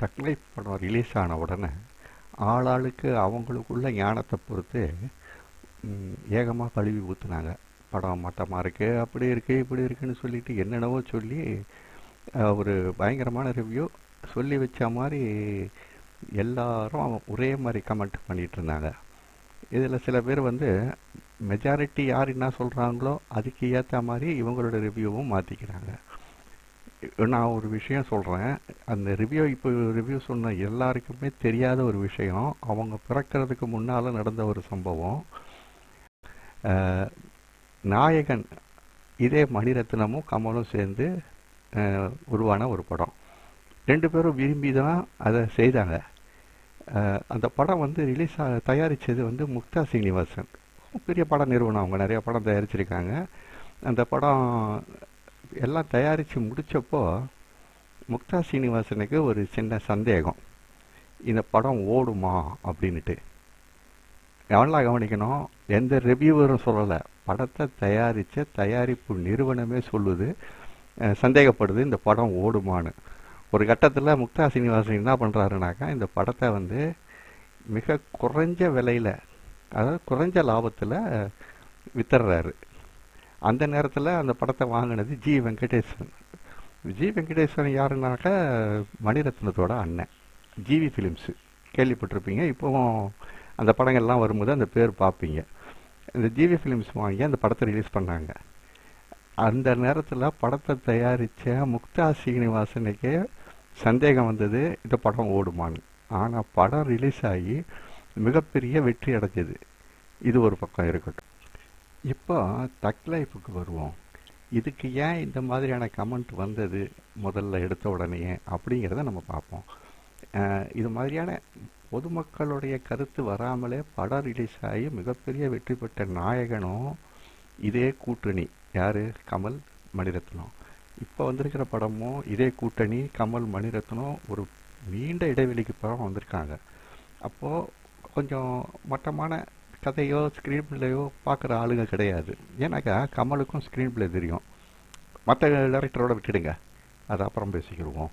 தக்லை படம் ரிலீஸ் ஆன உடனே ஆளாளுக்கு அவங்களுக்குள்ள ஞானத்தை பொறுத்து ஏகமாக கழுவி ஊற்றுனாங்க படம் மட்டமாக இருக்குது அப்படி இருக்குது இப்படி இருக்குன்னு சொல்லிட்டு என்னென்னவோ சொல்லி ஒரு பயங்கரமான ரிவ்யூ சொல்லி வச்ச மாதிரி எல்லாரும் ஒரே மாதிரி கமெண்ட் பண்ணிகிட்டு இருந்தாங்க. இதில் சில பேர் வந்து மெஜாரிட்டி யார் என்ன சொல்கிறாங்களோ அதுக்கு ஏற்ற மாதிரி இவங்களோட ரிவ்யூவும் மாற்றிக்கிறாங்க நான் ஒரு விஷயம் சொல்கிறேன் அந்த ரிவ்யூ இப்போ ரிவ்யூ சொன்ன எல்லாருக்குமே தெரியாத ஒரு விஷயம். அவங்க பிறக்கிறதுக்கு முன்னால் நடந்த ஒரு சம்பவம். நாயகன் இதே மணிரத்னமும் கமலும் சேர்ந்து உருவான ஒரு படம். ரெண்டு பேரும் விரும்பி தான் அதை செய்தாங்க. அந்த படம் வந்து ரிலீஸ் ஆக தயாரித்தது வந்து முக்தா சீனிவாசன். பெரிய பட நிறுவனம். அவங்க நிறைய படம் தயாரிச்சிருக்காங்க. அந்த படம் எல்லாம் தயாரித்து முடித்தப்போ முக்தா சீனிவாசனுக்கு ஒரு சின்ன சந்தேகம். இந்த படம் ஓடுமா அப்படின்ட்டு எவனெலாம் கவனிக்கணும்? எந்த ரிவ்யூவரும் சொல்லலை. படத்தை தயாரித்த தயாரிப்பு நிறுவனமே சொல்லுது. சந்தேகப்படுது இந்த படம் ஓடுமான்னு. ஒரு கட்டத்தில் முக்தா சீனிவாசன் என்ன பண்ணுறாருனாக்கா இந்த படத்தை வந்து மிக குறைஞ்ச விலையில் அதாவது குறைஞ்ச லாபத்தில் வித்துடுறாரு அந்த நேரத்தில் அந்த படத்தை வாங்கினது ஜி. வெங்கடேசன். ஜி. வெங்கடேசன் யாருனாக்கா மணிரத்னத்தோட அண்ணன். ஜிவி ஃபிலிம்ஸு கேள்விப்பட்டிருப்பீங்க. இப்போவும் அந்த படங்கள்லாம் வரும்போது அந்த பேர் பார்ப்பீங்க. இந்த ஜிவி ஃபிலிம்ஸ் வாங்கி அந்த படத்தை ரிலீஸ் பண்ணாங்க. அந்த நேரத்தில் படத்தை தயாரித்த முக்தா சீனிவாசனுக்கே சந்தேகம் வந்தது இந்த படம் ஓடுமான்னு. ஆனால் படம் ரிலீஸ் ஆகி மிகப்பெரிய வெற்றி அடைஞ்சது. இது ஒரு பக்கம் இருக்கட்டும். இப்போ தக் லைஃபுக்கு வருவோம்? இதுக்கு ஏன் இந்த மாதிரியான கமெண்ட் வந்தது முதல்ல எடுத்த உடனே அப்படிங்கிறத நம்ம பார்ப்போம். இது மாதிரியான பொதுமக்களுடைய கருத்து வராமலே படம் ரிலீஸ் ஆகி மிகப்பெரிய வெற்றி பெற்ற நாயகனும் இதே கூட்டணி. யார்? கமல் மணிரத்னம். இப்போ வந்திருக்கிற படமும் இதே கூட்டணி கமல் மணிரத்னம் ஒரு நீண்ட இடைவெளிக்கு படம் வந்திருக்காங்க. அப்போது கொஞ்சம் மட்டமான கதையோ ஸ்க்ரீன் பிள்ளையோ பார்க்குற ஆளுங்க கிடையாது. ஏன்னாக்கா கமலுக்கும் ஸ்க்ரீன் பிளே தெரியும். மற்ற டேரக்டரோட விட்டுடுங்க. அது அப்புறம் பேசிக்கிடுவோம்.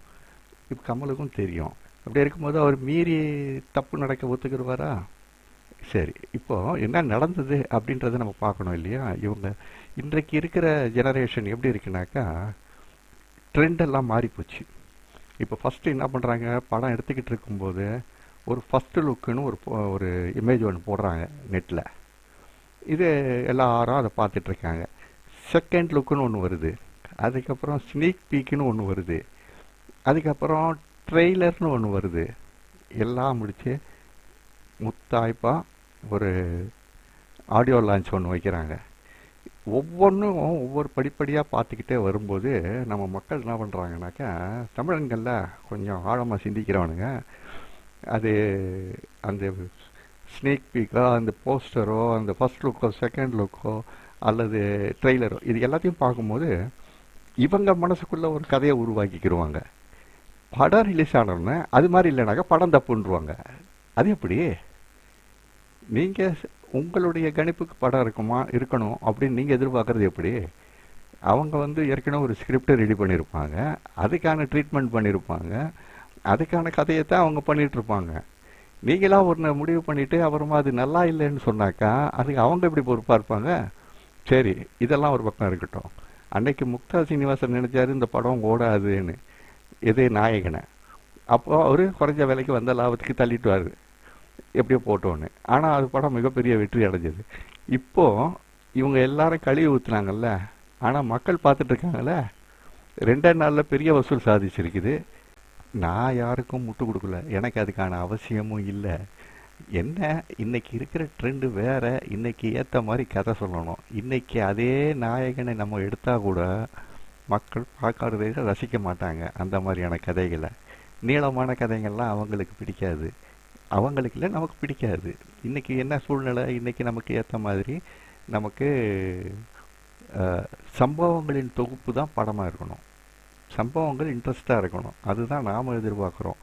இப்போ கமலுக்கும் தெரியும். அப்படி இருக்கும்போது அவர் மீறி தப்பு நடக்க ஒத்துக்கிடுவாரா? சரி இப்போ என்ன நடந்தது அப்படின்றத நம்ம பார்க்கணும் இல்லையா? இவங்க இன்றைக்கு இருக்கிற ஜெனரேஷன் எப்படி இருக்குனாக்கா ட்ரெண்ட் எல்லாம் இப்போ ஃபஸ்ட்டு என்ன பண்ணுறாங்க படம் எடுத்துக்கிட்டு இருக்கும்போது ஒரு ஃபஸ்ட்டு லுக்குன்னு ஒரு ஒரு இமேஜ் ஒன்று போடுறாங்க நெட்டில் இது எல்லாரும் அதை பார்த்துட்ருக்காங்க செகண்ட் லுக்குன்னு ஒன்று வருது. அதுக்கப்புறம் ஸ்னீக் பீக்குன்னு ஒன்று வருது. அதுக்கப்புறம் ட்ரெய்லர்னு ஒன்று வருது. எல்லாம் முடித்து முத்தாய்ப்பாக ஒரு ஆடியோ லான்ச் ஒன்று வைக்கிறாங்க. ஒவ்வொன்றும் ஒவ்வொரு படிப்படியாக பார்த்துக்கிட்டே வரும்போது நம்ம மக்கள் என்ன பண்ணுறாங்கனாக்கா தமிழன்களில் கொஞ்சம் ஆழமாக சிந்திக்கிறவனுங்க. அது அந்த ஸ்னேக் பீக்கோ அந்த போஸ்டரோ அந்த ஃபர்ஸ்ட் லுக்கோ செகண்ட் லுக்கோ அல்லது ட்ரெய்லரோ இது எல்லாத்தையும் பார்க்கும்போது இவங்க மனசுக்குள்ளே ஒரு கதையை உருவாக்கிக்கிடுவாங்க படம் ரிலீஸ் ஆனோடனே அது மாதிரி இல்லைனாக்கா படம் தப்புன்றுவாங்க. அது எப்படி? நீங்கள் உங்களுடைய கணிப்புக்கு படம் இருக்குமா இருக்கணும் அப்படின்னு நீங்கள் எதிர்பார்க்குறது எப்படி? அவங்க வந்து ஏற்கனவே ஒரு ஸ்கிரிப்டை ரெடி பண்ணியிருப்பாங்க அதுக்கான ட்ரீட்மெண்ட் பண்ணியிருப்பாங்க அதுக்கான கதையை தான் அவங்க பண்ணிட்டு இருப்பாங்க நீங்களா ஒன்று முடிவு பண்ணிட்டு அப்புறமா அது நல்லா இல்லைன்னு சொன்னாக்கா அதுக்கு அவங்க எப்படி பொறுப்பாக இருப்பாங்க? சரி இதெல்லாம் ஒரு பக்கம் இருக்கட்டும். அன்னைக்கு முக்தா சீனிவாசன் நினைச்சாரு இந்த படம் ஓடாதுன்னு. இதே நாயகனை. அப்போ அவர் குறைஞ்ச விலைக்கு வந்த லாபத்துக்கு தள்ளிட்டுவார். எப்படியோ போட்டோன்னு. ஆனால் அது படம் மிகப்பெரிய வெற்றி அடைஞ்சது. இப்போ இவங்க எல்லாரும் கழுவி ஊற்றுனாங்கல்ல ஆனால் மக்கள் பார்த்துட்டு இருக்காங்கல்ல. ரெண்டே நாளில் பெரிய வசூல் சாதிச்சிருக்குது. நான் யாருக்கும் முட்டு கொடுக்கல. எனக்கு அதுக்கான அவசியமும் இல்லை. என்ன? இன்னைக்கு இருக்கிற ட்ரெண்டு வேற. இன்னைக்கு ஏற்ற மாதிரி கதை சொல்லணும். இன்னைக்கு அதே நாயகனை நம்ம எடுத்தால் கூட மக்கள் பார்க்கறதை ரசிக்க மாட்டாங்க. அந்த மாதிரியான கதைகளை. நீளமான கதைகள்லாம் அவங்களுக்கு பிடிக்காது. அவங்களுக்கு இல்லை நமக்கு பிடிக்காது. இன்றைக்கி என்ன சூழ்நிலை? இன்றைக்கி நமக்கு ஏற்ற மாதிரி நமக்கு சம்பவங்களின் தொகுப்பு தான் படமாக இருக்கணும். சம்பவங்கள் இன்ட்ரெஸ்டாக இருக்கணும். அதுதான் நாம் எதிர்பார்க்குறோம்.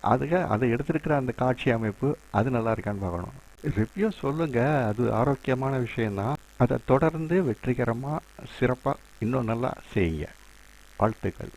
அதுக்கு அதை எடுத்திருக்கிற அந்த காட்சி அமைப்பு அது நல்லா இருக்கான்னு பார்க்கணும். ரிவ்யூ சொல்லுங்க. அது ஆரோக்கியமான விஷயந்தான் அதை தொடர்ந்து வெற்றிகரமாக சிறப்பாக இன்னும் நல்லா செய்யுங்க. வாழ்த்துக்கள்.